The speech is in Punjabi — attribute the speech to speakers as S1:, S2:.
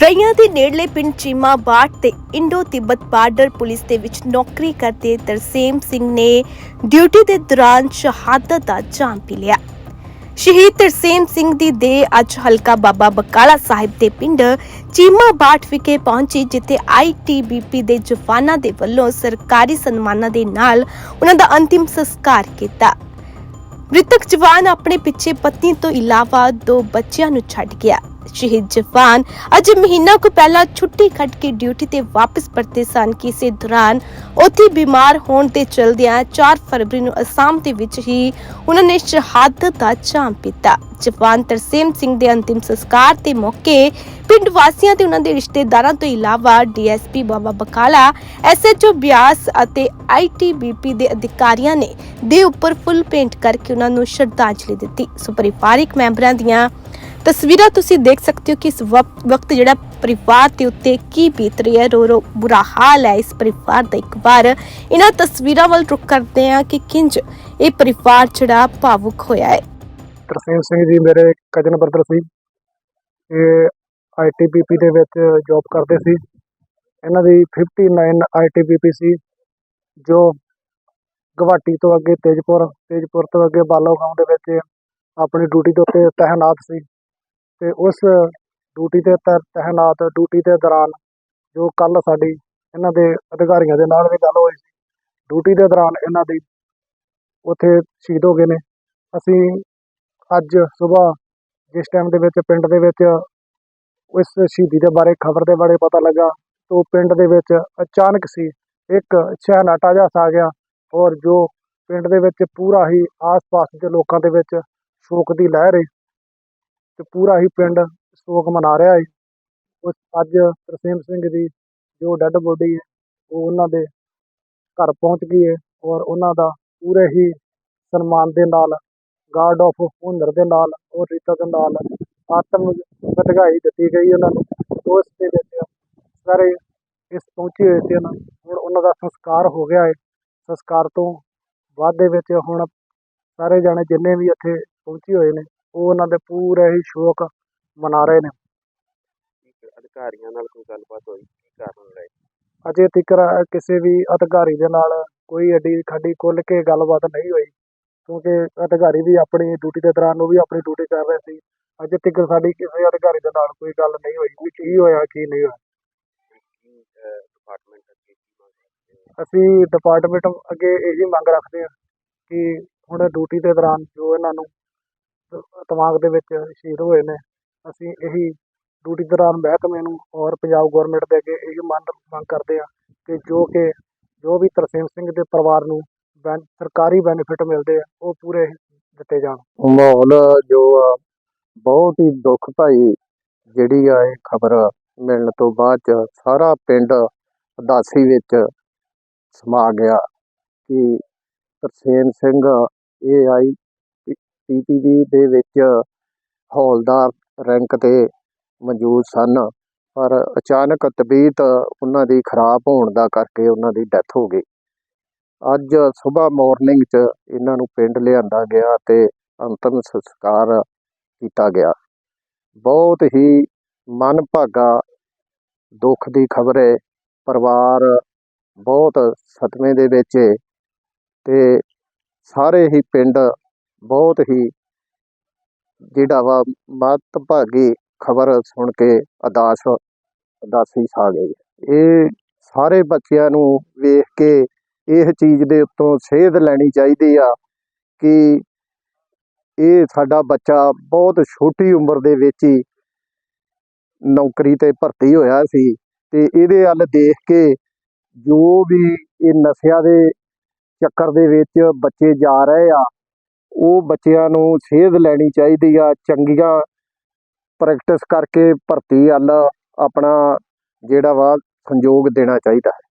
S1: ਰਈਆਂ ਦੇ ਨੇੜਲੇ ਪਿੰਡ ਚੀਮਾ ਬਾਟ ਤੇ ਇੰਡੋ ਤਿੱਬਤ ਬਾਰਡਰ ਪੁਲਿਸ ਦੇ ਵਿੱਚ ਨੌਕਰੀ ਕਰਦੇ ਤਰਸੇਮ ਸਿੰਘ ਨੇ ਡਿਊਟੀ ਦੇ ਦੌਰਾਨ ਸ਼ਹਾਦਤ ਦਾ ਜਾਮ ਪੀ ਲਿਆ। ਸ਼ਹੀਦ ਤਰਸੇਮ ਸਿੰਘ ਦੀ ਦੇਹ ਅੱਜ ਹਲਕਾ ਬਾਬਾ ਬਕਾਲਾ ਸਾਹਿਬ ਦੇ ਪਿੰਡ ਚੀਮਾ ਬਾਟ ਵਿਖੇ ਪਹੁੰਚੀ, ਜਿੱਥੇ ਆਈਟੀਬੀਪੀ ਦੇ ਜਵਾਨਾਂ ਦੇ ਵੱਲੋਂ ਸਰਕਾਰੀ ਸਨਮਾਨਾਂ ਦੇ ਨਾਲ ਉਹਨਾਂ ਦਾ ਅੰਤਿਮ ਸੰਸਕਾਰ ਕੀਤਾ। ਮ੍ਰਿਤਕ ਜਵਾਨ ਆਪਣੇ ਪਿੱਛੇ ਪਤਨੀ ਤੋਂ ਇਲਾਵਾ ਦੋ ਬੱਚਿਆਂ ਨੂੰ ਛੱਡ ਗਿਆ। ਸ਼ਹੀਦ ਜਵਾਨ ਅੱਜ ਮਹੀਨਾ ਕੁ ਪਹਿਲਾਂ ਛੁੱਟੀ ਕੱਟ ਕੇ ਡਿਊਟੀ ਤੇ ਵਾਪਸ ਪਰਤੇ ਸਨ ਕਿ ਇਸੇ ਦੌਰਾਨ ਉੱਥੇ ਬਿਮਾਰ ਹੋਣ ਦੇ ਚਲਦਿਆਂ 4 ਫਰਵਰੀ ਨੂੰ ਅਸਾਮ ਦੇ ਵਿੱਚ ਹੀ ਉਹਨਾਂ ਨੇ ਸ਼ਹਾਦਤ ਦਾ ਜਾਮ ਪੀਤਾ। ਜਵਾਨ ਤਰਸੇਮ ਸਿੰਘ ਦੇ ਅੰਤਿਮ ਸੰਸਕਾਰ ਦੇ ਮੌਕੇ ਪਿੰਡ ਵਾਸੀਆਂ ਤੇ ਉਹਨਾਂ ਦੇ ਰਿਸ਼ਤੇਦਾਰਾਂ ਤੋਂ ਇਲਾਵਾ ਡੀਐਸਪੀ ਬਾਬਾ ਬਕਾਲਾ, ਐਸਐਚਓ ਬਿਆਸ ਅਤੇ ਆਈਟੀਬੀਪੀ ਦੇ ਅਧਿਕਾਰੀਆਂ ਨੇ ਦੇ ਉੱਪਰ ਫੁੱਲ ਪੇਂਟ ਕਰਕੇ ਉਹਨਾਂ ਨੂੰ ਸ਼ਰਧਾਂਜਲੀ ਦਿੱਤੀ। ਸੋ ਪਰਿਵਾਰਿਕ ਮੈਂਬਰਾਂ ਦੀਆਂ ਤਸਵੀਰਾਂ ਤੁਸੀਂ ਦੇਖ ਸਕਦੇ ਹੋ ਕਿ ਇਸ ਵਕਤ ਜਿਹੜਾ ਪਰਿਵਾਰ ਦੇ ਉੱਤੇ ਕੀ ਬੀਤ ਰਹੀ ਹੈ ਰੋ ਰੋ ਬੁਰਾ ਹਾਲ ਹੈ ਇਸ ਪਰਿਵਾਰ ਦਾ ਇੱਕ ਵਾਰ। ਇਹਨਾਂ ਤਸਵੀਰਾਂ ਵੱਲ ਰੁਕ ਕਰਦੇ ਹਾਂ ਕਿ ਕਿੰਜ ਇਹ ਪਰਿਵਾਰ ਜਿਹੜਾ ਭਾਵੁਕ ਹੋਇਆ ਹੈ।
S2: ਤਰਸੇਮ ਸਿੰਘ ਜੀ ਮੇਰੇ ਕਜ਼ਨ ਬ੍ਰਦਰ ਸੀ। ਇਹ ਆਈਟੀਬੀਪੀ ਦੇ ਵਿੱਚ ਜੌਬ ਕਰਦੇ ਸੀ। ਇਹਨਾਂ ਦੀ 59 ਆਈਟੀਬੀਪੀ ਸੀ, ਜੋ ਗੁਹਾਟੀ ਤੋਂ ਅੱਗੇ ਤੇਜਪੁਰ ਤੇਜਪੁਰ ਤੋਂ ਅੱਗੇ ਬਾਲੋ ਗਾਉਂ ਦੇ ਵਿੱਚ ਆਪਣੀ ਡਿਊਟੀ ਦੇ ਉੱਤੇ ਤਹਿਨਾਤ ਸੀ। ਤੇ ਉਸ ਡਿਊਟੀ ਤੇ ਤੈ- ਤਹਿਨਾਤ ਡਿਊਟੀ ਦੇ ਦੌਰਾਨ ਜੋ ਕੱਲ ਸਾਡੀ ਇਹਨਾਂ ਦੇ ਅਧਿਕਾਰੀਆਂ ਦੇ ਨਾਲ ਵੀ ਗੱਲ ਹੋਈ ਸੀ ਡਿਊਟੀ ਦੇ ਦੌਰਾਨ ਇਹਨਾਂ ਦੀ ਉੱਥੇ ਸ਼ਹੀਦ ਹੋ ਗਏ ਨੇ। ਅਸੀਂ ਅੱਜ ਸਵੇਰ ਜਿਸ ਟਾਈਮ ਦੇ ਵਿੱਚ ਪਿੰਡ ਦੇ ਵਿੱਚ ਇਸ ਸ਼ਹੀਦੀ ਦੇ ਬਾਰੇ, ਖਬਰ ਦੇ ਬਾਰੇ ਪਤਾ ਲੱਗਾ, ਤਾਂ ਪਿੰਡ ਦੇ ਵਿੱਚ ਅਚਾਨਕ ਸੀ, ਇੱਕ ਛਹਿਨਾਟਾ ਜਿਹਾ ਛਾ ਗਿਆ ਔਰ ਜੋ ਪਿੰਡ ਦੇ ਵਿੱਚ ਪੂਰਾ ਹੀ ਆਸ-ਪਾਸ ਦੇ ਲੋਕਾਂ ਦੇ ਵਿੱਚ ਸ਼ੋਕ ਦੀ ਲਹਿਰ ਹੈ ਤੇ ਪੂਰਾ ਹੀ ਪਿੰਡ ਸੋਗ ਮਨਾ ਰਿਹਾ ਹੈ ਉਸ ਅੱਜ ਤਰਸੇਮ ਸਿੰਘ ਦੀ ਜੋ ਡੈੱਡ ਬੋਡੀ ਹੈ ਉਹ ਉਹਨਾਂ ਦੇ ਘਰ ਪਹੁੰਚ ਗਈ ਹੈ ਔਰ ਉਹਨਾਂ ਦਾ ਪੂਰੇ ਹੀ ਸਨਮਾਨ ਦੇ ਨਾਲ ਗਾਰਡ ਆਫ ਹੁਨਰ ਦੇ ਨਾਲ ਔਰ ਰੀਤਾ ਦੇ ਨਾਲ ਆਤਮ ਵਧਾਈ ਦਿੱਤੀ ਗਈ ਉਹਨਾਂ ਨੂੰ। ਉਸ ਦੇ ਵਿੱਚ ਸਾਰੇ ਇਸ ਪਹੁੰਚੇ ਹੋਏ ਸੀ ਨਾ। ਹੁਣ ਉਹਨਾਂ ਦਾ ਸੰਸਕਾਰ ਹੋ ਗਿਆ ਹੈ ਸੰਸਕਾਰ ਤੋਂ ਬਾਅਦ ਦੇ ਵਿੱਚ ਹੁਣ ਸਾਰੇ ਜਾਣੇ ਜਿੰਨੇ ਵੀ ਇੱਥੇ ਪਹੁੰਚੇ ਹੋਏ ਨੇ ਉਹ ਉਹਨਾਂ ਦੇ ਪੂਰੇ ਹੀ ਸ਼ੋਕ ਮਨਾ ਰਹੇ ਨੇ।
S3: ਅਧਿਕਾਰੀਆਂ ਨਾਲ ਕੋਈ ਗੱਲਬਾਤ ਹੋਈ? ਕੀ ਕਾਰਨ ਲੈ
S2: ਅਜੇ ਤੱਕ ਕਿਸੇ ਵੀ ਅਧਿਕਾਰੀ ਦੇ ਨਾਲ ਕੋਈ ਅੱਡੀ ਖਾਡੀ ਖੁੱਲ ਕੇ ਗੱਲਬਾਤ ਨਹੀਂ ਹੋਈ ਕਿਉਂਕਿ ਅਧਿਕਾਰੀ ਵੀ ਆਪਣੀ ਡਿਊਟੀ ਦੇ ਦੌਰਾਨ ਉਹ ਵੀ ਆਪਣੀ ਡਿਊਟੀ ਕਰ ਰਹੇ ਸੀ। ਅਜੇ ਤੱਕ ਸਾਡੀ ਕਿਸੇ ਅਧਿਕਾਰੀ ਦੇ ਨਾਲ ਕੋਈ ਗੱਲ ਨਹੀਂ ਹੋਈ ਵੀ ਕੀ ਹੋਇਆ ਕੀ ਨਹੀਂ ਹੋਇਆ।
S3: ਕੀ ਡਿਪਾਰਟਮੈਂਟ ਅੱਗੇ ਕੀ ਮੰਗ ਰੱਖਦੇ ਹੋ?
S2: ਅਸੀਂ ਡਿਪਾਰਟਮੈਂਟ ਅੱਗੇ ਇਹੀ ਮੰਗ ਰੱਖਦੇ ਹਾਂ ਕਿ ਹੁਣ ਡਿਊਟੀ ਦੇ ਦੌਰਾਨ ਜੋ ਇਹਨਾਂ ਨੂੰ ਦਿਮਾਗ ਦੇ ਵਿੱਚ ਸ਼ਹੀਦ ਹੋਏ ਨੇ। ਅਸੀਂ ਇਹੀ ਡਿਊਟੀ ਦੌਰਾਨ ਮਹਿਕਮੇ ਨੂੰ ਔਰ ਪੰਜਾਬ ਗਵਰਨਮੈਂਟ ਦੇ ਅੱਗੇ ਇਹੀ ਮੰਗ ਮੰਗ ਕਰਦੇ ਹਾਂ ਕਿ ਜੋ ਕਿ, ਜੋ ਵੀ ਤਰਸੇਮ ਸਿੰਘ ਦੇ ਪਰਿਵਾਰ ਨੂੰ ਬੈਨ, ਸਰਕਾਰੀ ਬੈਨੀਫਿਟ ਮਿਲਦੇ ਆ, ਉਹ ਪੂਰੇ ਦਿੱਤੇ ਜਾਣ।
S4: ਮਾਹੌਲ ਜੋ ਆ, ਬਹੁਤ ਹੀ ਦੁੱਖ ਭਾਈ ਜਿਹੜੀ ਆ ਇਹ ਖਬਰ ਮਿਲਣ ਤੋਂ ਬਾਅਦ ਚ ਸਾਰਾ ਪਿੰਡ ਉਦਾਸੀ ਵਿੱਚ ਸਮਾ ਗਿਆ ਕਿ ਤਰਸੇਮ ਸਿੰਘ ਇਹ ਆਈ ਪੀਪੀਬੀ ਦੇ ਵਿੱਚ ਹੌਲਦਾਰ ਰੈਂਕ ਤੇ ਮੌਜੂਦ ਸਨ, ਪਰ ਅਚਾਨਕ ਤਬੀਅਤ ਉਹਨਾਂ ਦੀ ਖਰਾਬ ਹੋਣ ਦਾ ਕਰਕੇ ਉਹਨਾਂ ਦੀ ਡੈਥ ਹੋ ਗਈ। ਅੱਜ ਸਵੇਰ ਮਾਰਨਿੰਗ 'ਚ ਇਹਨਾਂ ਨੂੰ ਪਿੰਡ ਲਿਆਂਦਾ ਗਿਆ ਤੇ ਅੰਤਮ ਸੰਸਕਾਰ ਕੀਤਾ ਗਿਆ। ਬਹੁਤ ਹੀ ਮਨ ਭਾਗਾ ਦੁੱਖ ਦੀ ਖਬਰ ਹੈ ਪਰਿਵਾਰ ਬਹੁਤ ਸਤਮੇ ਦੇ ਵਿੱਚ ਹੈ ਤੇ ਸਾਰੇ ਹੀ ਪਿੰਡ ਬਹੁਤ ਹੀ ਜਿਹੜਾ ਵਾ ਮੱਤਭਾਗੀ ਖਬਰ ਸੁਣ ਕੇ ਅਦਾਸ ਉਦਾਸੀ ਛਾ ਗਈ ਇਹ ਸਾਰੇ ਬੱਚਿਆਂ ਨੂੰ ਵੇਖ ਕੇ ਇਹ ਚੀਜ਼ ਦੇ ਉੱਤੋਂ ਸੇਧ ਲੈਣੀ ਚਾਹੀਦੀ ਆ ਕਿ ਇਹ ਸਾਡਾ ਬੱਚਾ ਬਹੁਤ ਛੋਟੀ ਉਮਰ ਦੇ ਵਿੱਚ ਹੀ ਨੌਕਰੀ ਤੇ ਭਰਤੀ ਹੋਇਆ ਸੀ ਤੇ ਇਹਦੇ ਵੱਲ ਦੇਖ ਕੇ ਜੋ ਵੀ ਇਹ ਨਸ਼ਿਆਂ ਦੇ ਚੱਕਰ ਦੇ ਵਿੱਚ ਬੱਚੇ ਜਾ ਰਹੇ ਆ ਉਹ ਬੱਚਿਆਂ ਨੂੰ ਸੇਧ ਲੈਣੀ ਚਾਹੀਦੀ ਆ, ਚੰਗੀਆਂ ਪ੍ਰੈਕਟਿਸ ਕਰਕੇ ਭਰਤੀ ਵੱਲ ਆਪਣਾ ਜਿਹੜਾ ਵਾ ਸੰਯੋਗ ਦੇਣਾ ਚਾਹੀਦਾ ਹੈ।